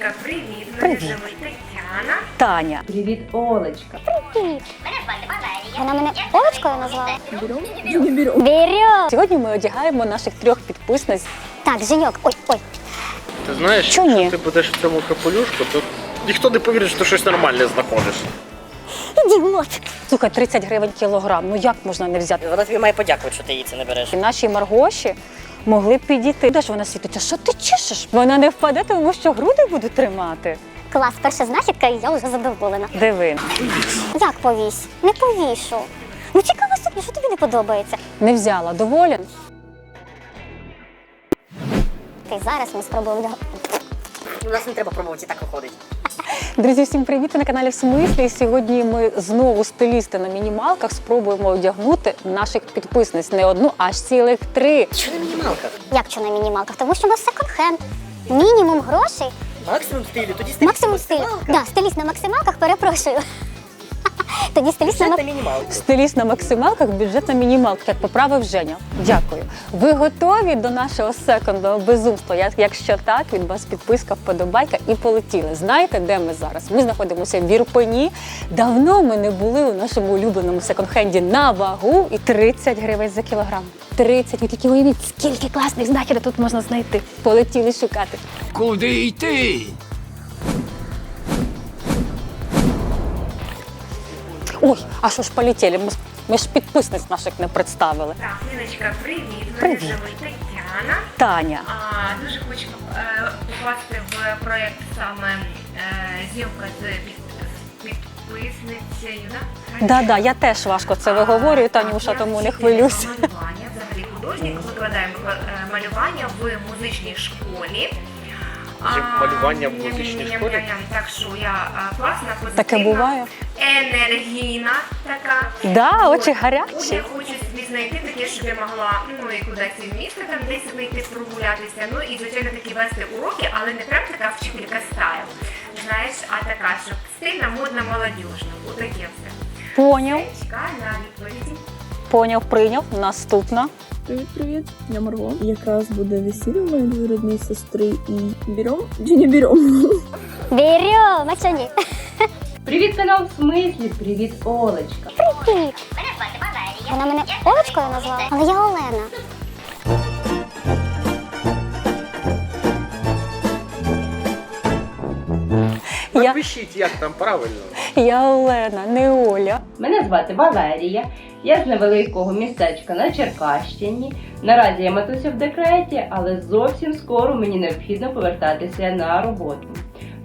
Ліночка, привіт. Мене Привіт. звуть Тетяна. Таня. Привіт, Олечка. Вона мене Олечкою назвала? Берем. Сьогодні ми одягаємо наших трьох підписниць. Так, Женьок, ой, ой. Ти знаєш, Чого ні? якщо ти будеш в цьому капелюшку, то ніхто не повірить, що ти щось нормальне знаходиш. Ідіот. Слухай, 30 гривень кілограм. Ну як можна не взяти? Вона тобі має подякувати, що ти їй це не береш. І наші Маргоші могли б підійти. Де ж вона світиться? Що ти чешеш? Вона не впаде, тому що груди буде тримати. Клас, перша знахідка, і я вже задоволена. Диви. Як повісь? Не повішу. Ну цікаво собі, що тобі не подобається. Не взяла. Доволен? Ти зараз ми спробуємо. У нас не треба пробувати, так виходить. Друзі, всім привіт! На каналі Всмислі. І сьогодні ми знову стилісти на мінімалках спробуємо одягнути наших підписниць не одну, аж цілих три. Що на мінімалках? Як що на мінімалках? Тому що у нас секонд-хенд. Мінімум грошей, Максимум стилю, тоді стиліст максимум стилю. Да, стиліст на максималках, перепрошую. Тоді стиліст на на. Стиліст на максималках, бюджет на мінімалках, як поправив Женя. Дякую. Ви готові до нашого секондного безумства? Якщо так, від вас підписка, вподобайка і полетіли. Знаєте, де ми зараз? Ми знаходимося в Ірпені. Давно ми не були у нашому улюбленому секонд-хенді на вагу і 30 гривень за кілограм. 30. Ви тільки уявіть, скільки класних знахідок тут можна знайти. Полетіли шукати. Куди йти? Ой, а що ж полетіли? Ми, ж- ми ж підписниць наших не представили. Так, Ліночка, привіт. Мене Привіт. звуть Тетяна. Таня. А, дуже хочу е, попасти в проєкт саме е, зйомка з під- підписницею. Да? Да-да, я теж важко це виговорюю, Танюша, тому не хвилюйся. Малювання, взагалі художник, викладаємо е, малювання в музичній школі. А, малювання в музичній школі? Так що я а, класна, позитивна, Таке буває? Енергійна така. Да, очі гарячі. Я хочу собі знайти таке, щоб я могла ну і кудись в місто там десь вийти прогулятися. Ну і звичайно такі вести уроки, але не прям така вчителька стайл. Знаєш, а така, щоб стильна, модна, молодіжна. Отаке все. Поняв, Чекаю на відповіді. поняв, прийняв. Наступна. Привіт, привіт, я Марго. Якраз буде весілля моєї двоюрідної сестри і берем чи не берем? Берем, а що ні? Привіт, канал в смислі. Привіт, Олечка. Привіт. Мене звати Валерія. Вона мене Олечкою назвала, але я Олена. Я, Напишіть, як там правильно. я Олена, не Оля. Мене звати Валерія. Я з невеликого містечка на Черкащині. Наразі я матуся в декреті, але зовсім скоро мені необхідно повертатися на роботу.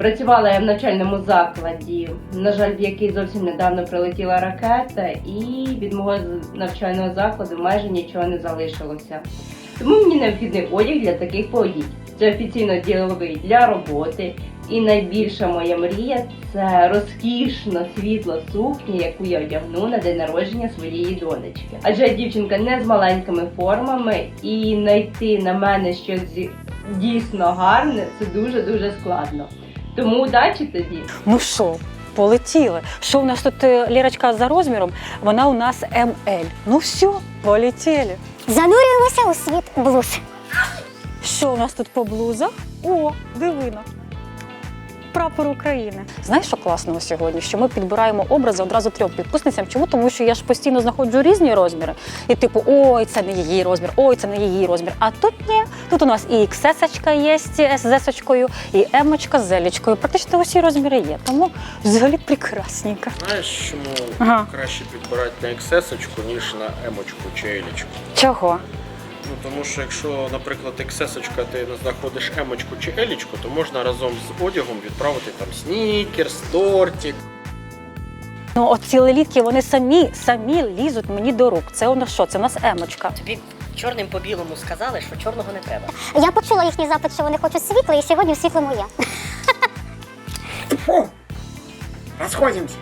Працювала я в навчальному закладі, на жаль, в який зовсім недавно прилетіла ракета, і від мого навчального закладу майже нічого не залишилося. Тому мені необхідний одяг для таких подій. Це офіційно діловий для роботи. І найбільша моя мрія це розкішна світла сукня, яку я одягну на день народження своєї донечки. Адже дівчинка не з маленькими формами, і знайти на мене щось дійсно гарне це дуже дуже складно. Тому удачі тобі! Ну що, полетіли. Що у нас тут е, Лірочка за розміром? Вона у нас МЛ. Ну все, полетіли. Занурюємося у світ блуз. Що у нас тут по блузах? О, дивина. Прапор України. Знаєш, що класного сьогодні? Що ми підбираємо образи одразу трьом підписницям. Чому? Тому що я ж постійно знаходжу різні розміри. І типу, ой, це не її розмір, ой, це не її розмір. А тут ні. Тут у нас і XS є з S-очкою, і M з L-очкою. Практично усі розміри є. Тому взагалі прекрасненько. Знаєш, чому Ага. краще підбирати на XS-очку, ніж на М-очку чи L-очку? Чого? Ну тому що якщо, наприклад, XS-очка ти знаходиш М-очку чи L-очку, то можна разом з одягом відправити там снікерс, тортик. Ну, оці лелітки, вони самі, самі лізуть мені до рук. Це у нас що? Це у нас емочка. Тобі чорним по білому сказали, що чорного не треба. Я почула їхній запит, що вони хочуть світло, і сьогодні в світло моє. Розходимося.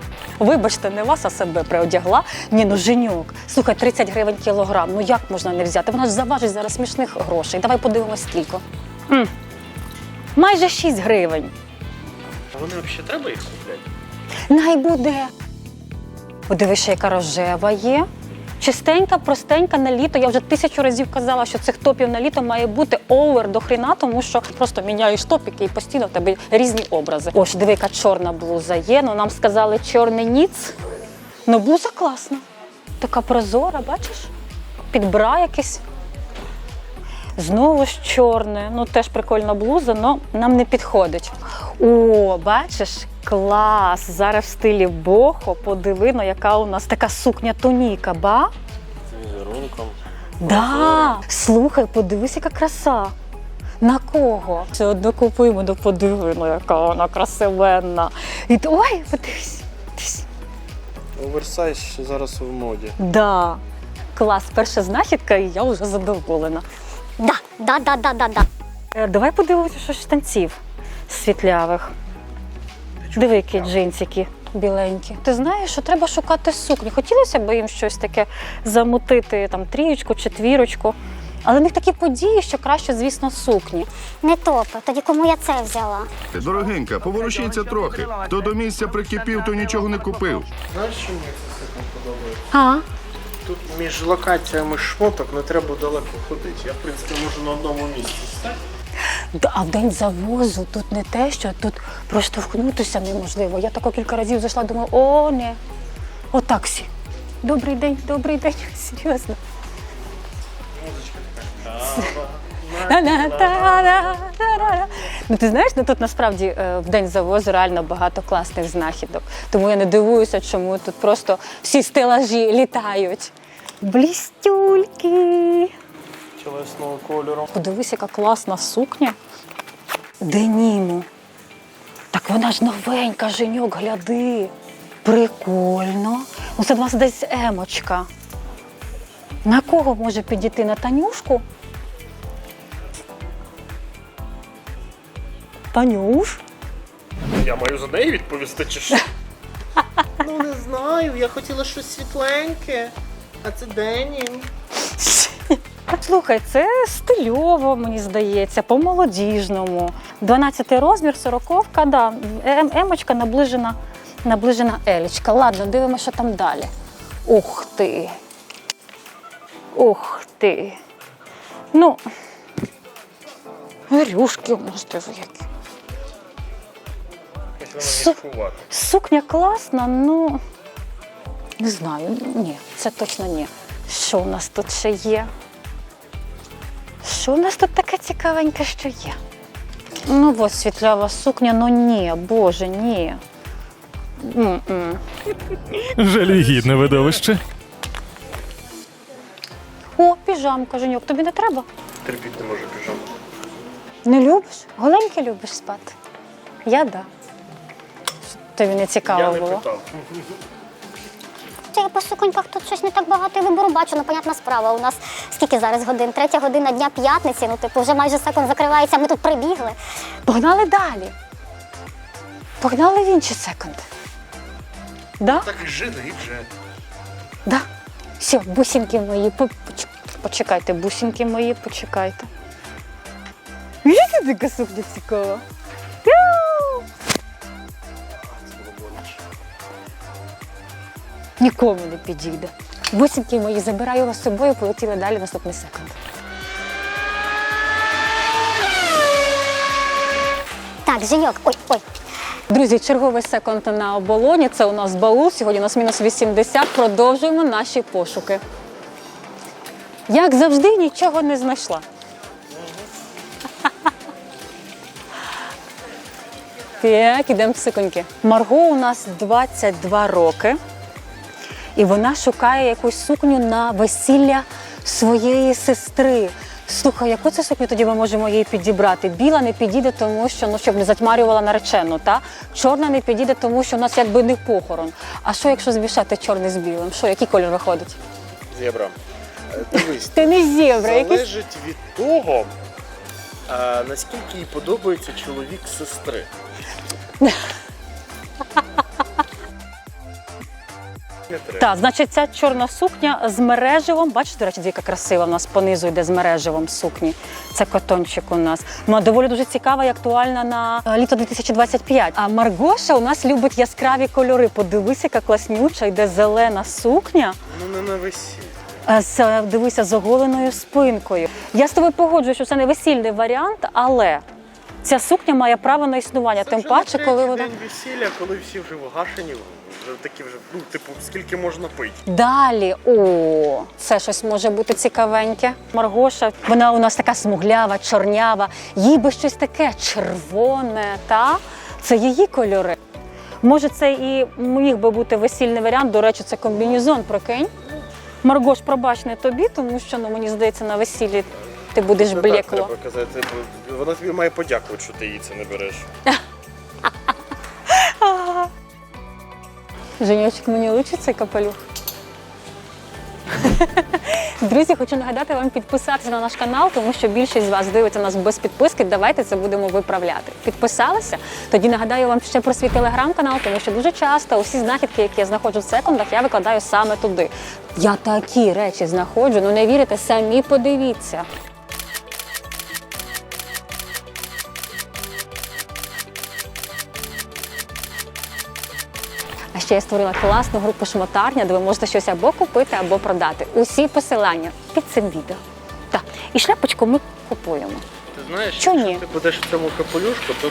Вибачте, не вас, а себе приодягла. Ні, ну женюк. Слухай, 30 гривень кілограм. Ну як можна не взяти? Вона ж заважить зараз смішних грошей. Давай подивимось скільки. М. Майже 6 гривень. А вони взагалі треба їх купляти? Най буде. Подивися, яка рожева є. Чистенька, простенька на літо. Я вже тисячу разів казала, що цих топів на літо має бути овер до хріна, тому що просто міняєш топіки і постійно в тебе різні образи. Ось диви, яка чорна блуза є. Ну нам сказали чорний ніц. Ну блуза класна. Така прозора, бачиш? Під бра якийсь. Знову ж чорне. Ну теж прикольна блуза, але нам не підходить. О, бачиш, клас! Зараз в стилі бохо. Подиви, ну, яка у нас така сукня тоніка, ба? З візерунком. Да. Слухай, подивись, яка краса. На кого? Все одно купуємо, ну подиви, ну яка вона красивенна. І ой, подивись. подивись. Оверсайз ще зараз в моді. Да. Клас, перша знахідка, і я вже задоволена. Да, да, да, да, да, да. Е, Давай подивимося щось штанців світлявих. Диви, які джинсики біленькі. Ти знаєш, що треба шукати сукні. Хотілося б їм щось таке замутити, там трієчку, четвірочку. Але в них такі події, що краще, звісно, сукні. Не топи. Тоді кому я це взяла? Дорогенька, поворушіться трохи. Хто до місця прикипів, то нічого не купив. Знаєш, що мені це сукня подобається? А? Тут між локаціями шмоток не треба далеко ходити. Я, в принципі, можу на одному місці стати. А в день завозу тут не те, що тут проштовхнутися неможливо. Я тако кілька разів зайшла, думаю, о, не. О, таксі. Добрий день, добрий день. Серйозно. Ну ти знаєш, ну тут насправді е, в день завозу реально багато класних знахідок. Тому я не дивуюся, чому тут просто всі стелажі літають. Блістюльки. Тілесного кольору. Подивись, яка класна сукня. Деніму. Так вона ж новенька, Женьок, гляди. Прикольно. Ну, це в нас десь емочка. На кого може підійти? На Танюшку? Танюш? Я маю за неї відповісти чи що? ну не знаю, я хотіла щось світленьке, а це денім. Слухай, це стильово, мені здається, по-молодіжному. 12 розмір, 40 да. Ем- Емочка наближена, наближена елічка. Ладно, дивимося, що там далі. Ух ти. Ух ти. Ну, у нас які. Су- Сукня класна, ну не знаю, ні, це точно ні. Що у нас тут ще є? Що у нас тут таке цікавеньке, що є? Ну, ось світлява сукня, ну ні, боже, ні. М-м. Жалюгідне видовище. О, піжамка, Женьок, тобі не треба? Терпіти не можу піжаму. Не любиш? Голеньке любиш спати? Я да. Тобі не цікаво Я не було. питав. Я по суконьках тут щось не так багато вибору бачу, ну понятна справа. У нас скільки зараз годин? Третя година дня п'ятниці, ну типу вже майже секунд закривається, ми тут прибігли. Погнали далі. Погнали в інший секунд. Да? Так жени вже. Да. Все, бусинки мої, почекайте, бусинки мої, почекайте. Видите, така сукня цікава? Нікому не підійде. Бусинки мої, забираю вас з собою, полетіли далі наступний секунд. Так, Женьок, ой, ой. Друзі, черговий секунд на оболоні. Це у нас баул. Сьогодні у нас мінус 80. Продовжуємо наші пошуки. Як завжди, нічого не знайшла. Так, ідемо секуньки. Марго у нас 22 роки, і вона шукає якусь сукню на весілля своєї сестри. Слухай, яку це сукню тоді ми можемо їй підібрати? Біла не підійде, тому що ну щоб не затьмарювала наречену, та чорна не підійде, тому що у нас якби не похорон. А що якщо змішати чорний з білим? Що, який кольор виходить? Зебра. Е, Дивись, Ти не зебра, якийсь. залежить від того, а, наскільки їй подобається чоловік сестри. Не треба. Так, значить, ця чорна сукня з мереживом. Бачите, до речі, яка красива у нас понизу йде з мереживом сукні. Це котончик у нас. Вона доволі дуже цікава і актуальна на е, літо 2025. А Маргоша у нас любить яскраві кольори. Подивись, яка класнюча, йде зелена сукня. Ну не на весілля. Е, З, е, дивися, з оголеною спинкою. Я з тобою погоджуюсь, що це не весільний варіант, але ця сукня має право на існування. Це Тим вже паче, на коли третій вона. день весілля, коли всі вже вгашені, вже такі вже, ну, типу, скільки можна пити. Далі, о, це щось може бути цікавеньке. Маргоша, вона у нас така смуглява, чорнява, їй би щось таке червоне, та це її кольори. Може, це і міг би бути весільний варіант. До речі, це комбінезон, прикинь. Маргош, пробач не тобі, тому що ну мені здається, на весіллі ти будеш блекло. Вона тобі має подякувати, що ти її це не береш. Женечок, мені цей капелюх. Друзі, хочу нагадати вам підписатися на наш канал, тому що більшість з вас дивиться нас без підписки. Давайте це будемо виправляти. Підписалися? Тоді нагадаю вам ще про свій телеграм-канал, тому що дуже часто усі знахідки, які я знаходжу в секундах, я викладаю саме туди. Я такі речі знаходжу. Ну не вірите, самі подивіться. Ще я створила класну групу шмотарня, де ви можете щось або купити, або продати. Усі посилання під цим відео. Так, і шляпочку ми купуємо. Ти знаєш, Чому якщо ні? ти будеш в цьому капелюшку, то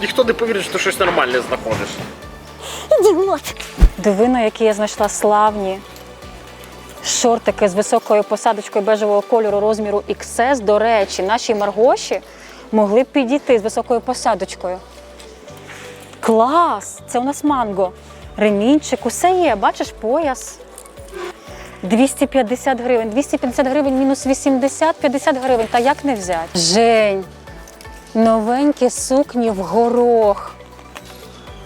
ніхто не повірить, що ти щось нормальне знаходиш. Ідіот! Дивино, які я знайшла славні. Шортики з високою посадочкою бежевого кольору розміру XS. До речі, наші маргоші могли б підійти з високою посадочкою. Клас! Це у нас манго. Ремінчик, усе є, бачиш, пояс. 250 гривень. 250 гривень мінус 80, 50 гривень. Та як не взяти? Жень, новенькі сукні в горох.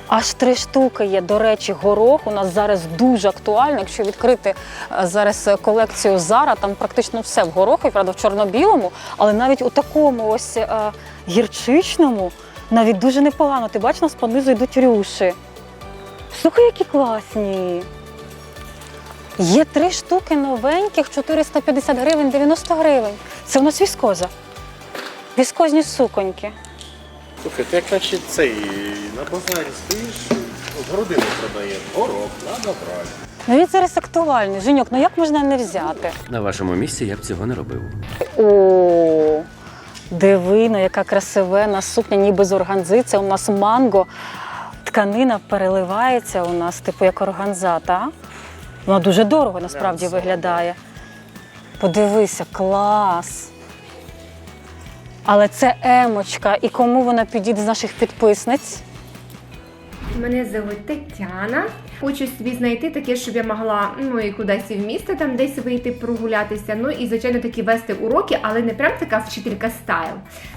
Аж три штуки є. До речі, горох у нас зараз дуже актуально. Якщо відкрити е, зараз е, колекцію Зара, там практично все в гороху, правда, в чорно-білому, але навіть у такому ось е, гірчичному навіть дуже непогано. Ти бачиш, нас понизу йдуть рюші. Слухай, які класні. Є три штуки новеньких, 450 гривень, 90 гривень. Це у нас віскоза. Віскозні суконьки. Слухай, ти як наче цей на базарі стоїш, от грудину продає. Горох, надо брати. Ну він зараз актуальний. Женьок, ну як можна не взяти? На вашому місці я б цього не робив. О, дивино, яка красивена сукня, ніби з органзи. Це у нас манго. Тканина переливається у нас, типу як органза, та? Вона дуже дорого насправді виглядає. Подивися, клас. Але це емочка. І кому вона підійде з наших підписниць? Мене звуть Тетяна. Хочу собі знайти таке, щоб я могла ну і кудись і в місто там десь вийти прогулятися. Ну і звичайно такі вести уроки, але не прям така вчителька стайл.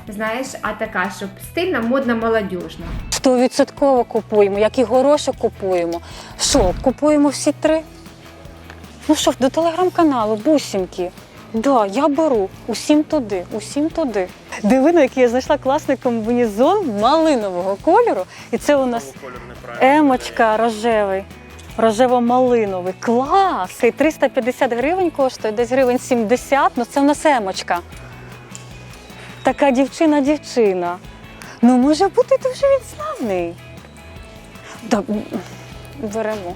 Знаєш, а така, щоб стильна, модна, молодіжна. Стовідсотково купуємо, як і горошок купуємо. Що, купуємо всі три? Ну що до телеграм-каналу, бусінки. Да, я беру. Усім туди, усім туди. Дивино, який я знайшла класний комбінезон малинового кольору. І це у нас емочка рожевий. Рожево-малиновий. Клас! І 350 гривень коштує, десь гривень 70, ну це в нас емочка. Така дівчина-дівчина. Ну, може бути дуже він славний. Так, беремо.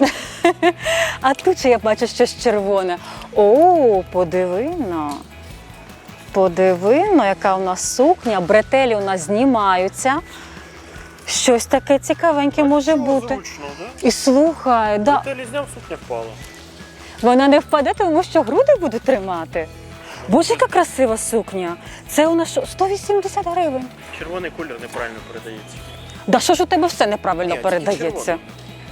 А тут ще я бачу щось червоне. О, подивино. Подивино, яка у нас сукня. Бретелі у нас знімаються. Щось таке цікавеньке може Чого бути. Зручно, да? І слухай, да, Ти зняв, сукня впала. вона не впаде, тому що груди буде тримати. Боже, яка красива сукня. Це у нас що, 180 гривень. Червоний колір неправильно передається. Да що ж у тебе все неправильно Ні, передається?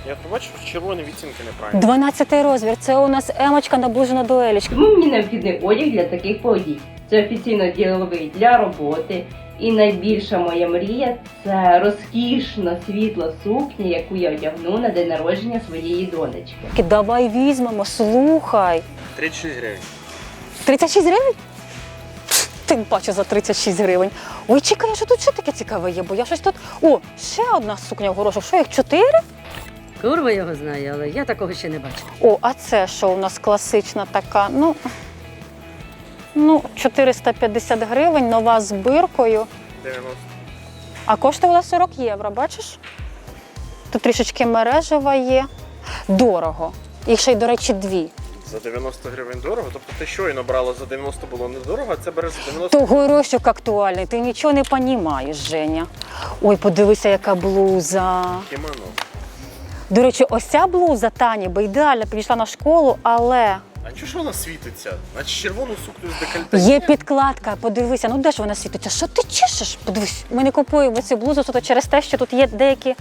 Я побачив, що червоні відцінки неправильно. 12 розмір. Це у нас емочка наближена до елічки. Мені необхідний одяг для таких подій. Це офіційно діловий для роботи. І найбільша моя мрія це розкішна світла сукня, яку я одягну на день народження своєї донечки. Давай візьмемо, слухай. 36 гривень. 36 гривень? Пф, Ти бачу за 36 гривень. Ой, чекай, що тут ще таке цікаве є, бо я щось тут. О, ще одна сукня в горошок. Що їх чотири? Курва його знає, але я такого ще не бачив. О, а це що у нас класична така? Ну, ну 450 гривень, нова з биркою. 90. А коштувала 40 євро, бачиш? Тут трішечки мережева є. Дорого. Їх ще й, до речі, дві. За 90 гривень дорого. Тобто ти щойно брала за 90 було недорого, а це береш за 90 То горошок актуальний, ти нічого не понімаєш, Женя. Ой, подивися, яка блуза. кімоно. До речі, ось ця блуза Тані би ідеально підійшла на школу, але А чого ж вона світиться? Наче червону сукню з декольте. є підкладка. Подивися, ну де ж вона світиться? Що ти чешеш? Подивись, ми не купуємо цю блузу суто через те, що тут є деякі е,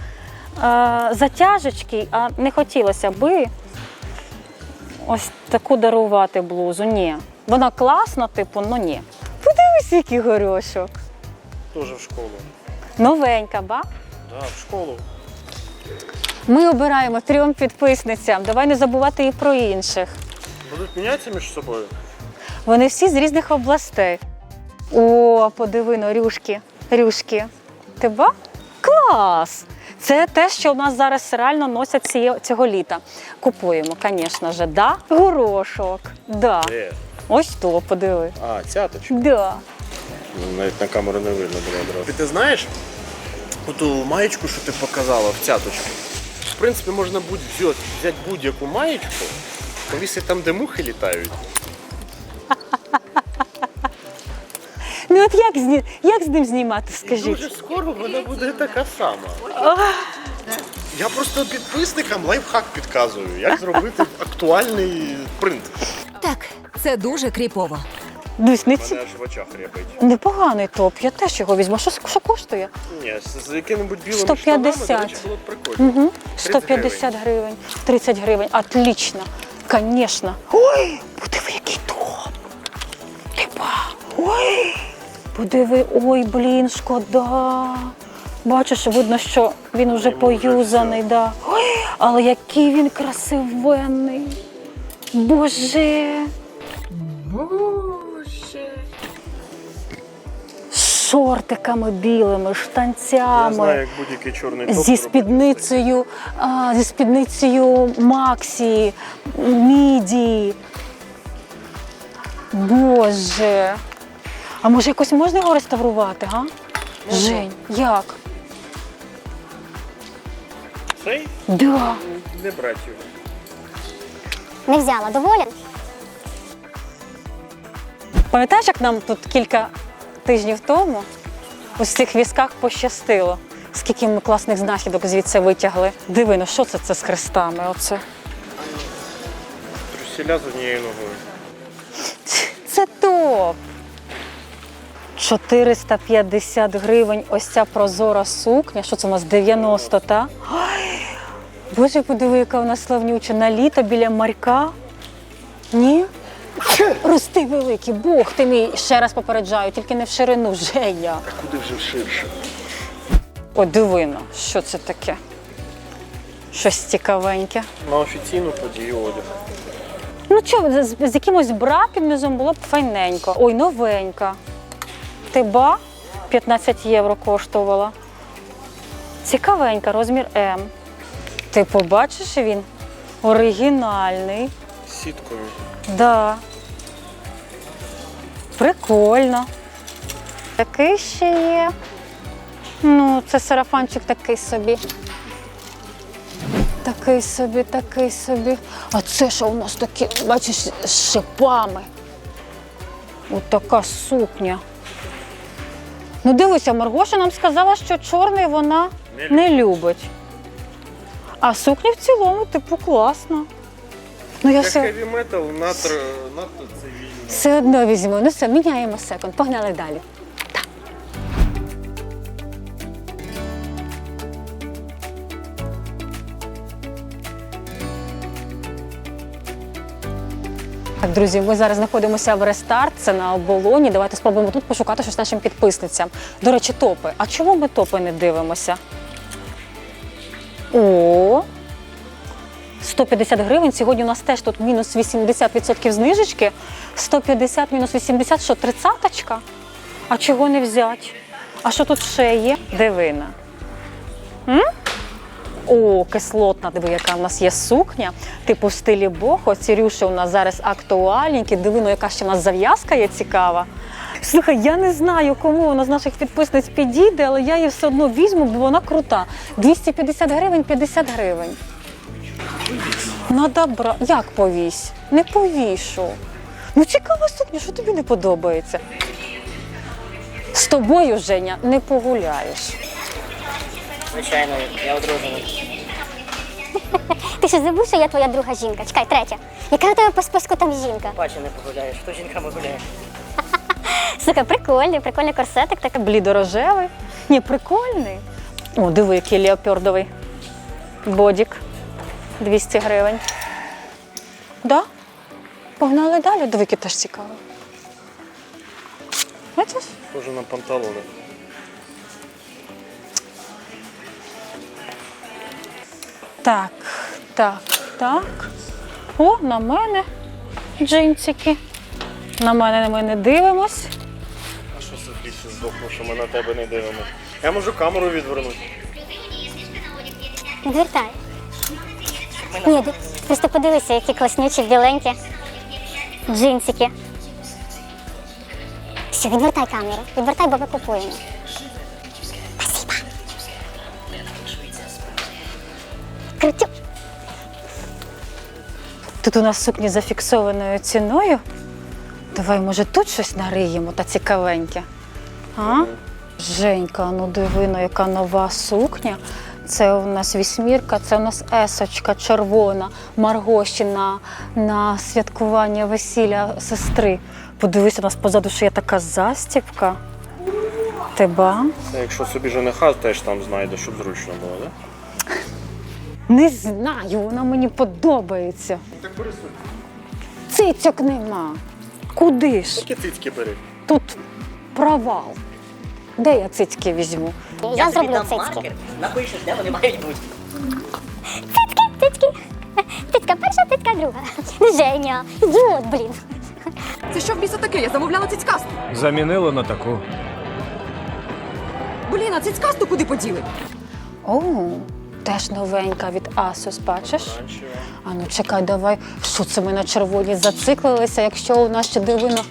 затяжечки, а не хотілося би ось таку дарувати блузу. Ні. Вона класна, типу, ну ні. Подивись, який горошок. Теж в школу. Новенька, ба? Да, в школу. Ми обираємо трьом підписницям. Давай не забувати і про інших. Будуть мінятися між собою. Вони всі з різних областей. О, подиви на рюшки. Рюшки. Ти ба? Клас! Це те, що в нас зараз реально носять ціє- цього літа. Купуємо, звісно ж, да. Горошок. Да. Де? Ось то, подиви. А, цяточка. Да. Навіть на камеру не видно було одразу. Ти знаєш, оту маєчку, що ти показала в цяточку. В принципі, можна взяти будь-яку маєчку, повісити там, де мухи літають. Ну от як з, ні- як з ним знімати, І скажіть? дуже скоро вона буде така сама. Я просто підписникам лайфхак підказую, як зробити актуальний принт. Так, це дуже кріпово. Дивись, не ці... мене аж в очах рябить. непоганий топ, я теж його візьму. Що, що коштує? Ні, з з яким-небудь білим 150. штанами, до речі, було б прикольно. Угу. 30 150 гривень. 30 гривень. Отлично. Конечно. Ой, подиви, який дом. Типа. Ой. Подиви, ой, блін, шкода. Бачиш, видно, що він вже Йому вже поюзаний, да. Ой, але який він красивенний. Боже. Боже. Шортиками білими, Я штанцями. знаю, як будь-який чорний топ. Зі спідницею, а, зі спідницею Максі, Міді. Боже. А може якось можна його реставрувати, га? Жень, як? Цей Да. не брать його. Не взяла, доволен? Пам'ятаєш, як нам тут кілька тижнів тому у цих візках пощастило? Скільки ми класних знахідок звідси витягли. Диви, ну що це, це з хрестами? Оце. Трусіля з однією ногою. Це топ. 450 гривень ось ця прозора сукня. Що це у нас 90, та? Ой, Боже, подиви, яка вона славнюча. На літо біля марка. Ні? Рости великий, Бог ти мій. Ще раз попереджаю, тільки не в ширину, Женя. А куди вже ширше? О, дивино, що це таке? Щось цікавеньке. На офіційну подію одяг. Ну що, з, з якимось бра під низом було б файненько. Ой, новенька. Ти ба 15 євро коштувала. Цікавенька, розмір М. Ти побачиш він? Оригінальний. Сіткою. Да. Прикольно. Такий ще є. Ну, це сарафанчик такий собі. Такий собі, такий собі. А це що у нас таке, бачиш, з шипами. От така сукня. Ну, дивися, Маргоша нам сказала, що чорний вона Не не любить. А сукня в цілому, типу, класна. Ну, я все, хеві метал, надто, надто цивільно. Все одно візьму. Ну все, міняємо секунд. Погнали далі. Так. Друзі, ми зараз знаходимося в рестарт, це на оболоні. Давайте спробуємо тут пошукати щось нашим підписницям. До речі, топи. А чому ми топи не дивимося? О, 150 гривень. Сьогодні у нас теж тут мінус 80% знижечки. 150 мінус 80, що тридцяточка? А чого не взяти? А що тут ще є? Дивина. М? О, кислотна, диви, яка в нас є сукня, типу в стилі бохо. Ці рюші у нас зараз актуальненькі. Диви, ну яка ще в нас зав'язка є цікава. Слухай, я не знаю, кому вона з наших підписниць підійде, але я її все одно візьму, бо вона крута. 250 гривень, 50 гривень. Надо бра... Як повісь? Не повішу. Ну цікава сукня, що тобі не подобається. З тобою, Женя, не погуляєш. Звичайно, я одружений. Ти що забув, що я твоя друга жінка? Чекай, третя. Яка у тебе по списку там жінка? Бачу, не погуляєш. Хто жінками гуляє? Слухай, прикольний, прикольний корсетик, так Блідорожевий. Ні, прикольний. О, диви, який леопардовий. Бодік. 200 гривень. Да? Погнали далі. Диви, який теж цікаво. Бачиш? Схоже на панталони. Так, так, так. О, на мене джинсики. На мене ми не дивимось. А що це більше здохну, що ми на тебе не дивимося? Я можу камеру відвернути. Відвертай. Ні, просто подивися, які класнючі біленькі джинсики. Все, відвертай камеру. Відвертай, бо ми купуємо. Спасибо. Крутю. Тут у нас сукні за фіксованою ціною. Давай, може, тут щось нариємо та цікавеньке. А? Женька, ну диви, ну яка нова сукня. Це у нас вісьмірка, це у нас есочка червона, Маргощина на святкування весілля сестри. Подивися, у нас позаду ще є така застібка. Теба? Це якщо собі жениха теж там знайде, щоб зручно було, так? Не знаю, вона мені подобається. Так бери. Цицьок нема. Куди ж? Які цицьки бери? Тут провал. Де я цицьки візьму? Я, зроблю цицьки. Напишеш, де вони мають бути. Цицьки. Цицька перша, цицька друга. Женя, ідіот, блін. Це що в біса таке? Я замовляла цицькасту. Замінили на таку. Блін, а цицькасту куди поділи? О, теж новенька від Asus, бачиш? А ну чекай, давай. Що це ми на червоні зациклилися, якщо у нас ще дивина.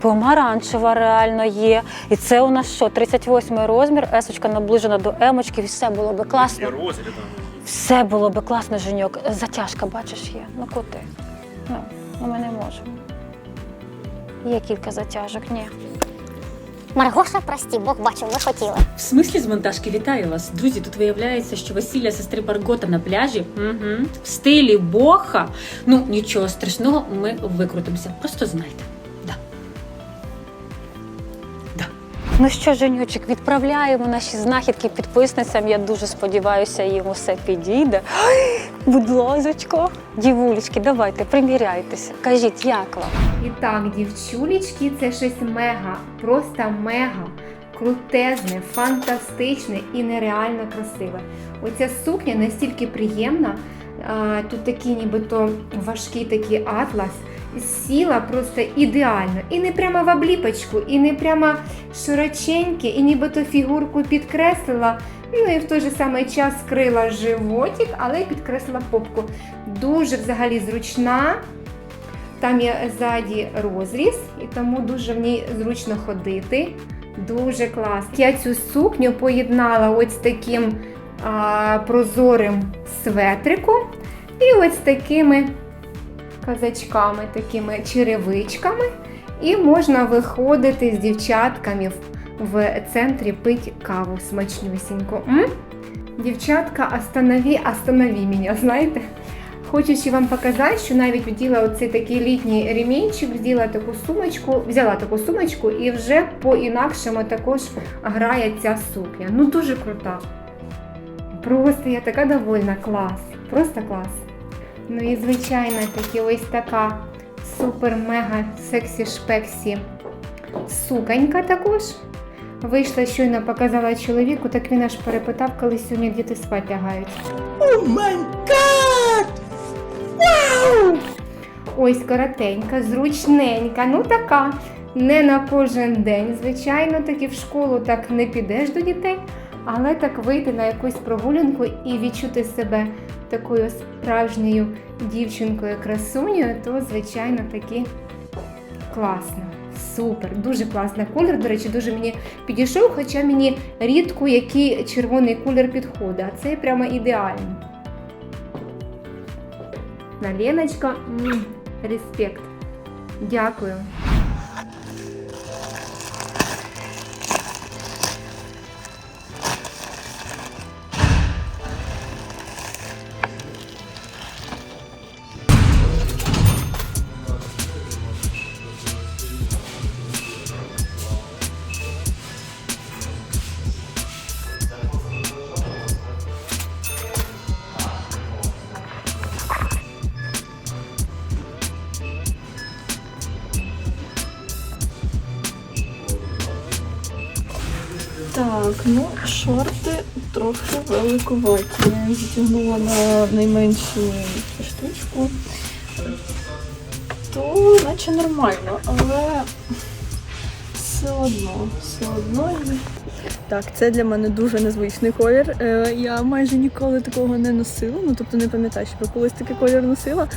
Помаранчева реально є. І це у нас що, 38 розмір, есочка наближена до емочки, і все було би класно. Все було би класно, Женьок. Затяжка, бачиш, є. Ну куди? Ну, ну ми не можемо. Є кілька затяжок, ні. Маргоша, прості, Бог бачив, ми хотіли. В смислі з монтажки вітаю вас. Друзі, тут виявляється, що весілля сестри Баргота на пляжі угу. в стилі боха. Ну, нічого страшного, ми викрутимося. Просто знайте. Ну що, Женючик, відправляємо наші знахідки підписницям. Я дуже сподіваюся, їм усе підійде. Ай, будь ласочка. Дівулечки, давайте, приміряйтеся. Кажіть, як вам? І так, дівчулечки, це щось мега, просто мега, крутезне, фантастичне і нереально красиве. Оця сукня настільки приємна. Тут такий нібито важкий такий атлас. Сіла просто ідеально. І не прямо в обліпочку, і не прямо широченьке, і нібито фігурку підкреслила. Ну і в той же самий час скрила животик, але й підкреслила попку. Дуже взагалі зручна. Там є ззаді розріз, і тому дуже в ній зручно ходити. Дуже класно. Я цю сукню поєднала ось таким а, прозорим светриком і ось такими казачками, такими черевичками. І можна виходити з дівчатками в, центрі пить каву смачнюсіньку. М? Дівчатка, останови, останови мене, знаєте? Хочучи вам показати, що навіть вділа оцей такий літній ремінчик, взяла таку сумочку, взяла таку сумочку і вже по-інакшому також грає ця сукня. Ну дуже крута. Просто я така довольна, клас. Просто клас. Ну і звичайно таки ось така супер-мега сексі-шпексі суконька також. Вийшла щойно показала чоловіку, так він аж перепитав, коли сьогодні діти спать лягають. Ось коротенька, зручненька, ну така. Не на кожен день, звичайно, таки в школу так не підеш до дітей, але так вийти на якусь прогулянку і відчути себе такою справжньою дівчинкою красунею, то звичайно таки класно. Супер, дуже класний колір. До речі, дуже мені підійшов, хоча мені рідко який червоний колір підходить, а цей прямо ідеальний. На Леночка, респект. Дякую. Ну шорти трохи великуваті. Я затягнула на найменшу штучку. То наче нормально, але все одно, все одно. Так, це для мене дуже незвичний колір. Е, я майже ніколи такого не носила. Ну тобто не пам'ятаю, що колись такий колір носила.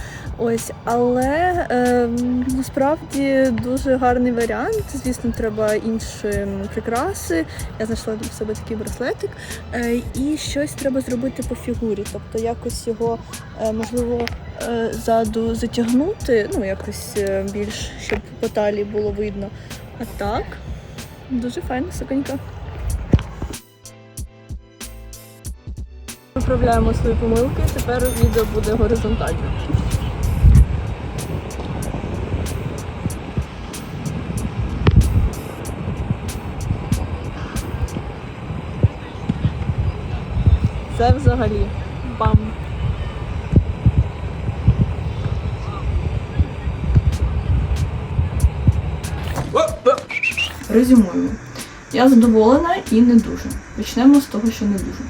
Ось, але е, насправді дуже гарний варіант. Звісно, треба інші прикраси. Я знайшла для себе такий браслетик. Е, і щось треба зробити по фігурі. Тобто якось його е, можливо е, ззаду затягнути, ну якось е, більш, щоб по талії було видно. А так, дуже файна суконька. Виправляємо свої помилки. Тепер відео буде горизонтально. Це взагалі бам. Резюмуємо. Я задоволена і не дуже. Почнемо з того, що не дуже.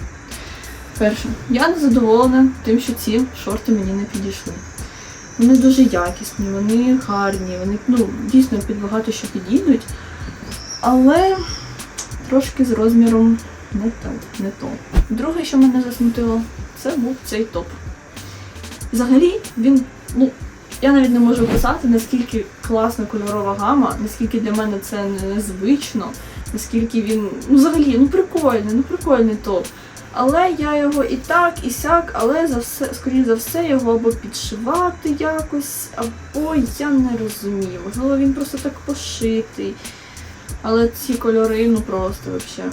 Перше, я не задоволена тим, що ці шорти мені не підійшли. Вони дуже якісні, вони гарні, вони ну, дійсно під багато що підійдуть, але трошки з розміром не то, не то. Друге, що мене засмутило, це був цей топ. Взагалі, він, ну, я навіть не можу описати, наскільки класна кольорова гама, наскільки для мене це незвично, наскільки він, ну взагалі, ну прикольний, ну прикольний топ. Але я його і так, і сяк, але за все, скоріше за все, його або підшивати якось, або я не розумію. Можливо, він просто так пошитий. Але ці кольори, ну просто вообще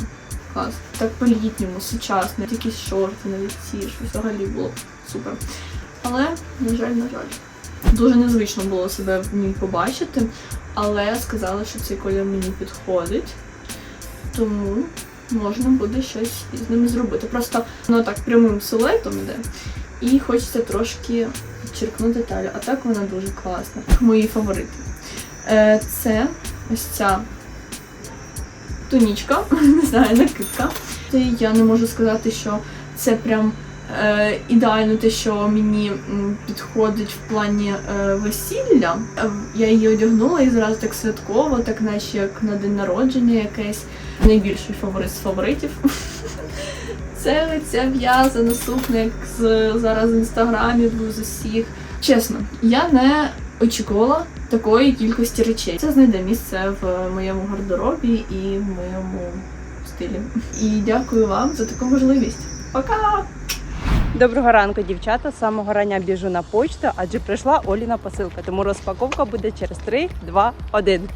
Так по-літньому, сучасно, якісь шорти, навіть ці, що взагалі було супер. Але, на жаль, на жаль. Дуже незвично було себе в ній побачити, але сказали, що цей колір мені підходить. Тому можна буде щось з ними зробити. Просто воно так прямим силуетом іде. І хочеться трошки підчеркнути деталі. А так вона дуже класна. Мої фаворити. Е, Це ось ця тунічка, не знаю, накидка. Я не можу сказати, що це прям е, ідеально те, що мені підходить в плані е, весілля. Е, Я її одягнула і зразу так святково, так наче як на день народження якесь. Найбільший фаворит з фаворитів. Це ця в'язана як з, зараз в інстаграмі з усіх. Чесно, я не очікувала такої кількості речей. Це знайде місце в моєму гардеробі і в моєму стилі. І дякую вам за таку можливість. Пока! Доброго ранку, дівчата. З самого рання біжу на почту, адже прийшла Оліна посилка. Тому розпаковка буде через 3, 2, 1.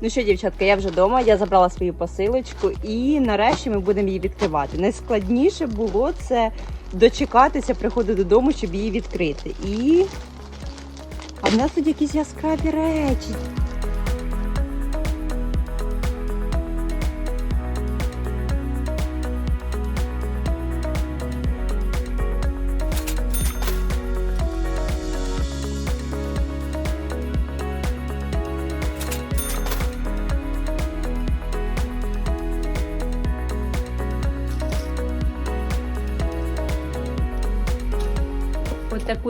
Ну що, дівчатка, я вже вдома, я забрала свою посилочку і нарешті ми будемо її відкривати. Найскладніше було це дочекатися приходу додому, щоб її відкрити. І. В нас тут якісь яскраві речі.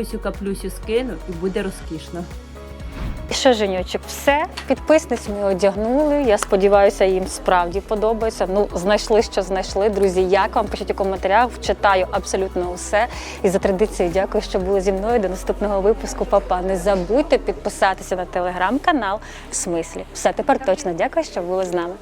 Таку каплюсю скину і буде розкішно. І що, Женючик, все, підписниць ми одягнули. Я сподіваюся, їм справді подобається. Ну, знайшли, що знайшли. Друзі, як вам пишіть у коментарях, читаю абсолютно усе. І за традицією дякую, що були зі мною. До наступного випуску. Папа. Не забудьте підписатися на телеграм-канал смислі. Все тепер точно дякую, що були з нами.